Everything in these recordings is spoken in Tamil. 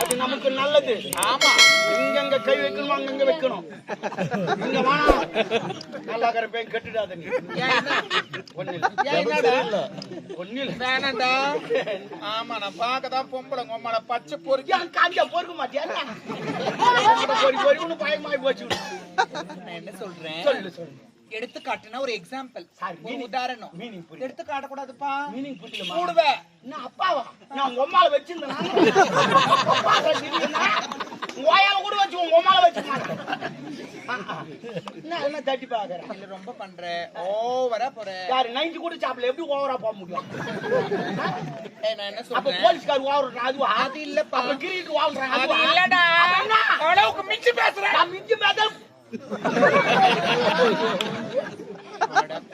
அது நமக்கு நல்லது ஆமா எங்கெங்க கை வைக்கணுமோ? அங்கங்க வைக்கணும். இங்க வேணாம் நல்லா இருக்கிற பேன் கட்டுடாத நீ ஏன் என்ன? ஒண்ணு இல்ல. ஏன் என்னடா? ஒண்ணு இல்ல வேணாண்டா ஆமா நான் பார்க்கதான் பொம்பளை உம்மள பச்சை பொறுக்கி ஏன் காஞ்சா பொறுக்க மாட்டியா என்ன? பொறி பொறி ஒண்ணு பயமாயி போச்சு என்ன சொல்றேன் சொல்லு சொல்லு. எடுத்துக்காட்டுனா ஒரு எக்ஸாம்பிள் ஒரு உதாரணம். புரியல. எடுத்து காட்டக்கூடாதுப்பா மீனிங் புரியலமா கூடுவே. என்ன அப்பாவா? நான் உங்க அம்மால வச்சிருந்தேன்? அப்பா ஓயால கூட வச்சு உங்க அம்மால என்ன தட்டி பாக்குறேன் இல்ல ரொம்ப பண்ற. ஓவரா போற. யாரு நைன்டி கூட சாப்பிடல. எப்படி ஓவரா போக முடியும்? நான் என்ன சொல்றேன்? போலீஸ்கார் அதுவா? அது இல்லப்பா. கிரீட் ஓவறான் அது இல்லடா? அவ்வளவுக்கு மிஞ்சி பேசுறேன். நான் மிஞ்சி அட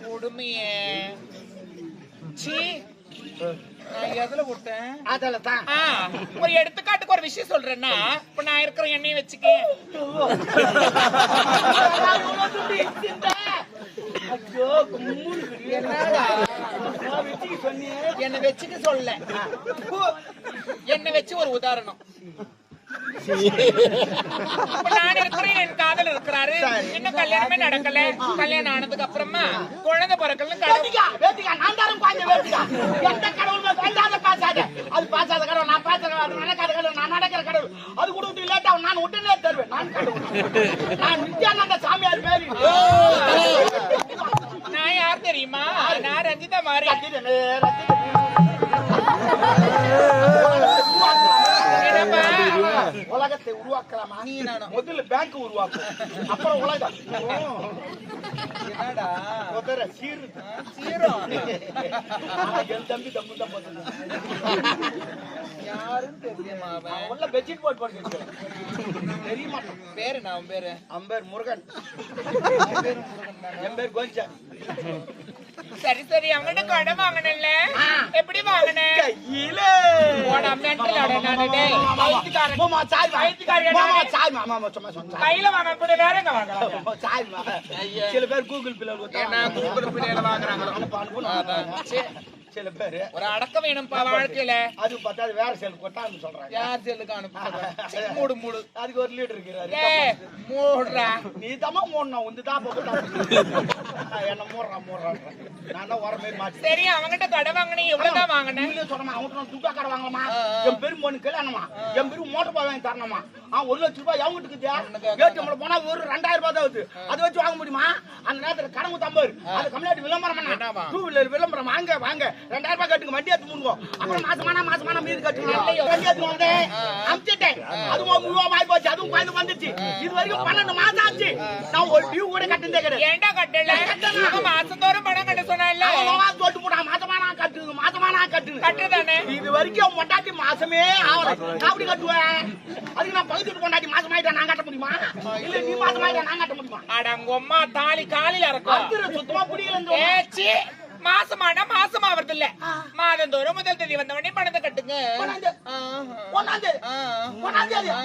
கொடுமையே. சீ ஒரு எடுத்துக்காட்டுக்கு ஒரு விஷயம் சொல்றேன்னா இப்ப நான் இருக்கிற எண்ணெயை வச்சுக்க. ஐயோ கும்முன்னு இருக்குது. என்னடா? நான் வச்சுக்க சொன்னியே. என்ன வச்சுக்க சொல்ல. என்ன வச்சு ஒரு உதாரணம். நான் இருக்கிறேன் என் காதல் இருக்கிறாரு இன்னும் கல்யாணமே நடக்கல கல்யாணம் ஆனதுக்கு அப்புறமா குழந்தை பிறக்கல நான் வேட்டிக்கா. எந்த கடவுள் பேசாத. அது பேசாத கடவுள், நான் பேசுற கடவுள், நடக்காத கடவுள், நான் நடக்கிற கடவுள். அது கொடுத்து late ஆகும், நான் உடனே தருவேன். நான் கடவுள். நான் நித்யானந்த சாமியார் பேரு. நான் யார் தெரியுமா நான் ரஞ்சிதா ரத்தினமே. என்னப்பா? உலகத்தை உருவாக்கலாமா? நீ. முதல்ல பேங்க் உருவாக்கும் அப்புறம் உலகம். என்னடா? முதல்ல சீரு சீரம் என் தம்பி தம்பு தான். யாருன்னு தெரியுமா அவன்? உள்ள பெட்ஷீட் போட்டு பேரு நான் பேரு? முருகன். என் பேர் கோஞ்சா சரி சரி அவங்கள்ட்ட கடன் வாங்கினல்ல எப்படி வாங்கின? கையில. கையில வாங்க கூட வேற எங்க மாமா சில பேர் கூகுள் பிள்ளை கூகுள் பிள்ளையில. சரி. சில பேர் ஒரு அடக்கம் வேணும்ப்பா வாழ்க்கையில. அது பார்த்தா அது வேற செல் கொட்டான்னு சொல்றாங்க. யார் செல்லுக்கு அனுப்பு மூடு மூடு. அதுக்கு ஒரு லீடர் இருக்கிறாரு. மூடுறா. நீ தம்மா மூடணும் வந்து தான். என்ன மூடுறான் மூடுறான் நான் மாதிரி மாட்டேன் சரி அவங்கிட்ட கடன் வாங்கினீ எவ்வளவுதான் வாங்கின நீங்களே சொன்னமா அவங்ககிட்ட துட்டா கடை வாங்கலாமா. என் பெரும் பொண்ணு கல்யாணமா என் பெரும் மோட்டர் பாய் வாங்கி தரணுமா? ஆ ஒரு லட்சம் ரூபாய் அவங்க ஏடிஎம்ல போனா ஒரு ரெண்டாயிரம் ரூபாய் தான் ஆகுது. அதை வச்சு வாங்க முடியுமா? அந்த நேரத்துல கடமை தம்பர் அது கம்யூனிட்டி விளம்பரம்? பண்ணா டூ வீலர் விளம்பரம். வாங்க வாங்க. ரெண்டாயிரம் ரூபாய் கட்டுங்க வண்டி எடுத்து முடுவோம் அப்புறம் மாசமானா மாசமானா மீதி கட்டுங்க. வண்டி எடுத்து வந்தேன் அமுச்சிட்டேன். அதுவும் ஒரு ரூபா வாங்கி போச்சு அதுவும் குழந்தை வந்துச்சு. இது வரைக்கும் பன்னெண்டு மாசம் ஆச்சு. நான் ஒரு டியூ கூட கட்டுனதே கிடையாது. ஏன்டா கட்டல? அவன் மாசத்தோறும் பணம் கட்ட சொன்னால. அவன் சொல்லிட்டு போட்டான் மாசமானா கட்டுது மாசமானா கட்டுது. கட்டுதானே? இது வரைக்கும் பொண்டாட்டி மாசமே ஆகல. நான் அப்படி கட்டுவேன்? அதுக்கு நான் பகுதிக்கு பொண்டாட்டி மாசம் ஆயிட்டா நான் கட்ட முடியுமா? இல்ல நீ மாசம் ஆயிட்டா நான் கட்ட முடியுமா? அட உங்க அம்மா தாலி காலில இருக்கும் சுத்தமா புரியல மாசமானா மாசம் ஆவறது இல்ல மாதந்தோறும் முதல் தேதி வந்த உடனே பணத்தை கட்டுங்க. ஆஹா. ஒன்னாந்து ஆ.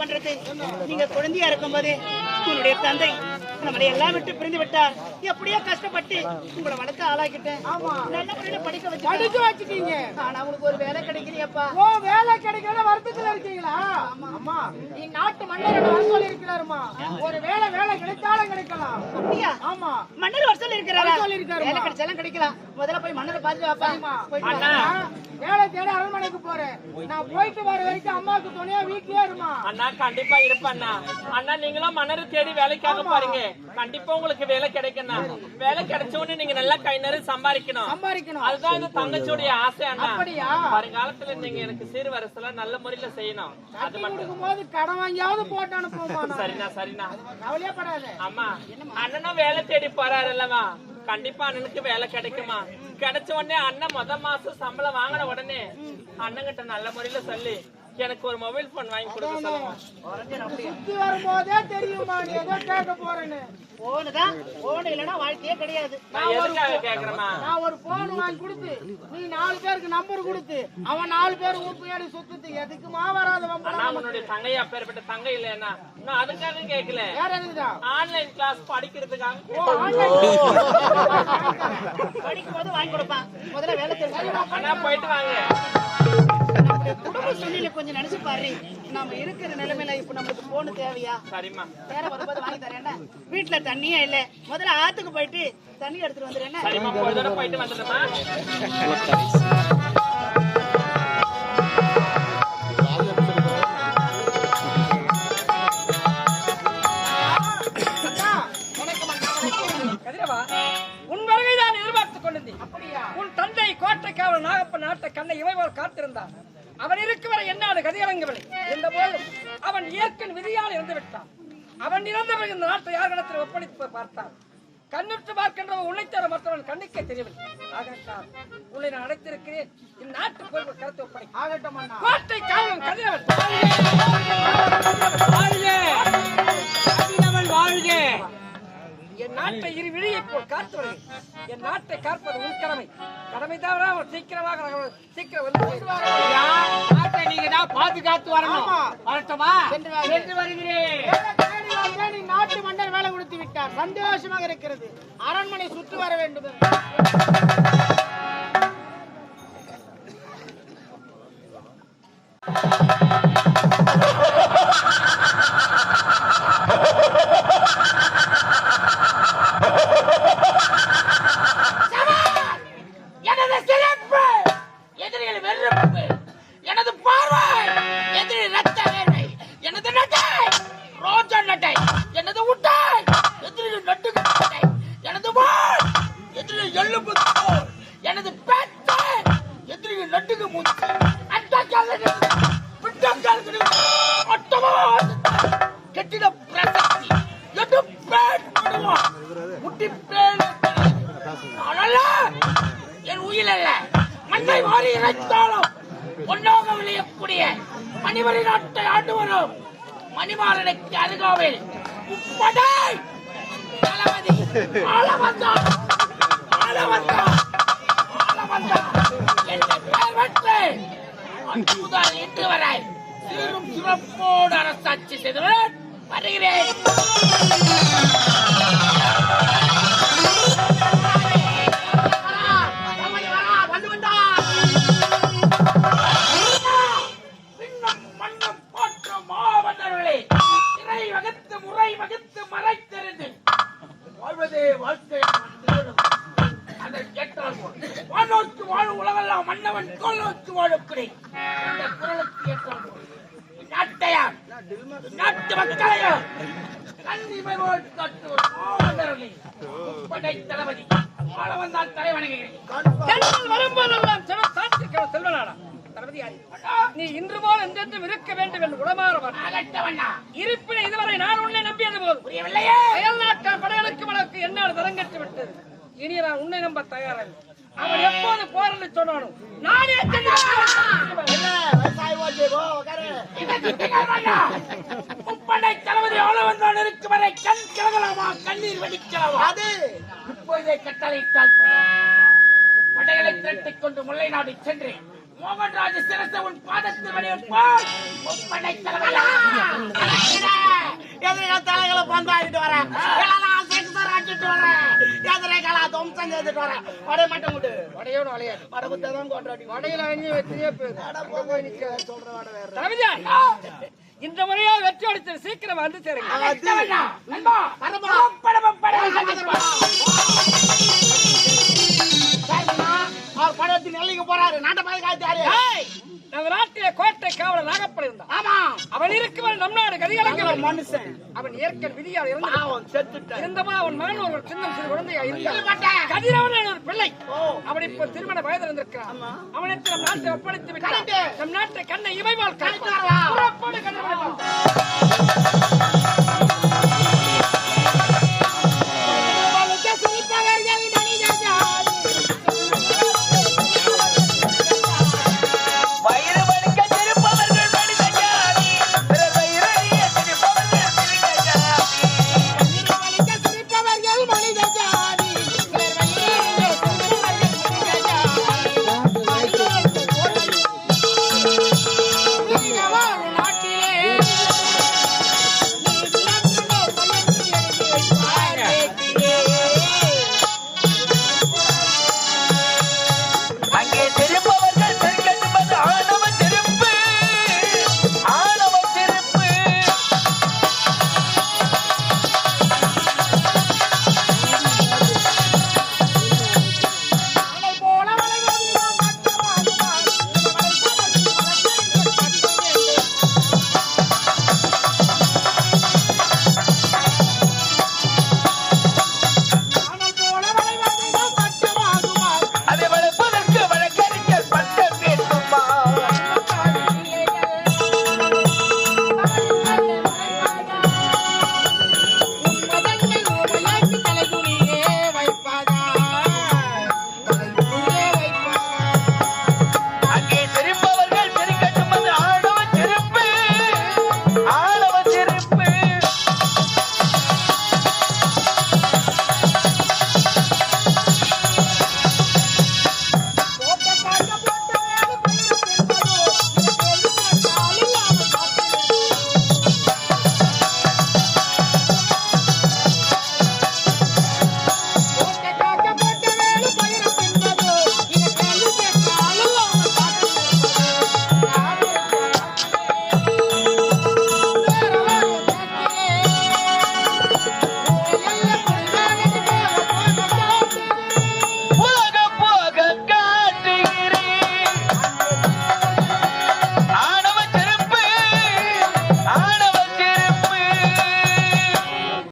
பண்றது? நீங்க குழந்தையா இருக்கும் போது உங்களுடைய தந்தை நம்மளை எல்லாம் விட்டு பிரிந்து விட்டார் எப்படியோ கஷ்டப்பட்டு உங்களை வளர்த்து ஆளாக்கிட்டேன். ஆமா. நல்ல முறையில படிக்க வச்சு படிக்க வச்சுட்டீங்க. ஆனா உங்களுக்கு ஒரு வேலை கிடைக்கலையப்பா. ஓ வேலை கிடைக்கல வருத்தத்துல இருக்கீங்களா? அம்மா நீ நாட்டு மன்னரோட வர சொல்லி இருக்கிறாருமா ஒரு வேலை வேலை கிடைச்சாலும் கிடைக்கலாம். அப்படியா? ஆமா. மன்னர் வருஷம் இருக்கிறாரா சொல்லியிருக்காருமா. வேலை கிடைச்சாலும் கிடைக்கலாம். முதல்ல போய் மன்னரை பார்த்து வாப்பா. ஆமா. வேலை தேடி அரண்மனைக்கு போறேன். நான் போயிட்டு வர வரைக்கும் அம்மாவுக்கு துணையா வீட்லயே இருமா? அண்ணா கண்டிப்பா இருப்பண்ணா. அண்ணா நீங்களும் மணரு தேடி வேலைக்காக பாருங்க. கண்டிப்பா உங்களுக்கு வேலை கிடைக்கும்ண்ணா வேலை கிடைச்ச உடனே நீங்க நல்லா கை நிறைய சம்பாதிக்கணும். சம்பாதிக்கணும். அதுதான் இந்த தங்கச்சியுடைய ஆசை அண்ணா. அப்படியா? வருங்காலத்துல நீங்க எனக்கு சீர்வரிசைல நல்ல முறையில செய்யணும். அது மட்டும். போது கடன் வாங்கியாவது போட்டு அனுப்புவோமா. சரிண்ணா சரிண்ணா. கவலையே படாத. ஆமா அண்ணனும் வேலை தேடி போறாரு அல்லவா? கண்டிப்பா அண்ணனுக்கு வேலை கிடைக்குமா? கிடைச்ச உடனே அண்ணன் முத மாசம் சம்பளம் வாங்கின உடனே அண்ணன் கிட்ட நல்ல முறையில சொல்லி. எனக்கு ஒரு மொபைல் போன் வாங்கி கொடுக்க சொல்லுங்க. வரும்போதே தெரியுமா நீ? ஏதோ கேட்க போறேன்னு. போனுதான் போன் இல்லைன்னா வாழ்க்கையே கிடையாது. நான் எதுக்காக கேக்குறேமா நான் ஒரு போன் வாங்கி கொடுத்து நீ நாலு பேருக்கு நம்பர் கொடுத்து அவன் நாலு பேர் ஊப்பியாடி சுத்துது. எதுக்குமா வராத அண்ணா வம்பலாம் உன்னுடைய தங்கை அப்பேற்பட்ட தங்கை இல்லையா நான் அதுக்காக கேட்கல. வேற எதுக்குதா ஆன்லைன் கிளாஸ் படிக்கிறதுக்காக ஓ ஆன்லைன் படிக்கும் போது வாங்கி கொடுப்பான். முதல்ல வேலை தெரிஞ்சு அண்ணா போயிட்டு வாங்க. குடும்ப சூழ்நிலை கொஞ்சம் நினைச்சு பாரு. நம்ம இருக்கிற நிலைமையில இப்ப நம்மளுக்கு போன் தேவையா? சரிம்மா. நேரம் வரும்போது வாங்கி தரேன் வீட்டுல தண்ணியே இல்ல. முதல்ல ஆத்துக்கு போயிட்டு தண்ணி எடுத்துட்டு வந்துடுறேன் போயிட்டு வந்துடுமா கதிரவா உன் வருகைதான் எதிர்பார்த்துக் கொண்டிருந்தேன். அப்படியா? உன் தந்தை கோட்டைக்காவல் நாகப்ப நாட்டை கண்ணை இவைவோர் காத்திருந்தான். அவன் இருக்கும் வரை என்னாடு கதியரங்கவில்லை இந்த போதும் அவன் இயற்கை விதியால் இறந்து விட்டான் அவன் இறந்த பிறகு இந்த நாட்டை யார் இடத்தில் ஒப்படைத்து பார்த்தான் கண்ணுற்று பார்க்கின்றவன் உன்னை தர மற்றவன் கண்ணுக்கே தெரியவில்லை ஆகத்தான் உன்னை நான் அடைத்திருக்கிறேன் இந்நாட்டு பொறுப்பு கருத்து ஒப்படைக்க ஆகட்டும் கோட்டை காவலன் கதிரவன் கதிரவன் வாழ்க என் நாட்டை இரு விழியை போல் காத்து வருகிறேன் என் நாட்டை காப்பது உன் கடமை. கடமை தவிர அவர் சீக்கிரமாக சீக்கிரம் வந்து. நாட்டை நீங்க தான் பாதுகாத்து வரணும். வரட்டுமா? சென்று வருகிறேன். நாட்டு மன்னர் வேலை கொடுத்து விட்டார். சந்தோஷமாக இருக்கிறது. அரண்மனை சுற்றி வர வேண்டும் முதல் இன்று வரை சீரும் சிறப்போடு அரசாட்சி செய்தவன் வருகிறேன் வந்து வாழ்க்கை அதை கேட்டால் போல் வானோக்கு வாழும் உலகெல்லாம் மன்னவன் நோக்கி குரலுக்கு போல் நாட்டையார் நாட்டு கண்ணிமை போல் காட்டுவோர் முப்படை தளபதி வாழ வந்தால் தலைவணங்குகிறேன் வரும்போதெல்லாம் செல்வனாடா நீ இன்று போல் என்றென்றும் இருக்க வேண்டும் என்று இருப்பினும் இதுவரை நான் உன்னை நம்பியது போதும். புரியவில்லையே. அயல் தரங்கட்டு விட்டது இனி நான் உன்னை நம்ப தயாராக அவன் எப்போது போறன்னு சொன்னானோ நானே முப்படை தளபதி எவ்வளவு வந்தான் இருக்கு வரை கண் கிளங்கலாமா கண்ணீர் வெடிக்கலாமா அது இப்போதே கட்டளையிட்டால் படைகளை திரட்டிக் கொண்டு முல்லை நாடு சென்று மோகன்ராஜ சிரச உன் பாதத்தில் வடிவெடுப்பார். முப்படை தலைவரா. தலைகளை பந்தாடிட்டு வரேன் எதிரிகளா துவம்சம் செய்துட்டு வரேன் வடை மட்டும் விடு வடையோட வளையாது வடை குத்தான் கொண்டாடி. வடையில அஞ்சு வெற்றியே போயிடும் போய் நிக்க சொல்ற வடை வேற. தளபதியா இந்த முறையா வெற்றி அடிச்சு சீக்கிரம் வந்து சேருங்க. அவர் படத்தின் எல்லைக்கு போறாரு. நாட்டை பாதுகாத்தாரு நம்ம நாட்டிலே கோட்டை காவலர் நாகப்பட இருந்தான் ஆமா. அவன் இருக்கும் நம் நாடு கதிகலங்க அவன் மனுஷன். அவன் இயற்கை விதியால் இருந்து பாவம் செத்துட்டான். இருந்தமா அவன் மகன் ஒரு சின்னம் சிறு குழந்தையா இருந்தான். கதிரவன் ஒரு பிள்ளை. அவன் இப்போ திருமண வயதில் இருந்திருக்கிறான் அவனுக்கு நம் நாட்டை ஒப்படைத்து விட்டான். நம் நாட்டை கண்ணை வரலாம். புறப்படு கதிரவனை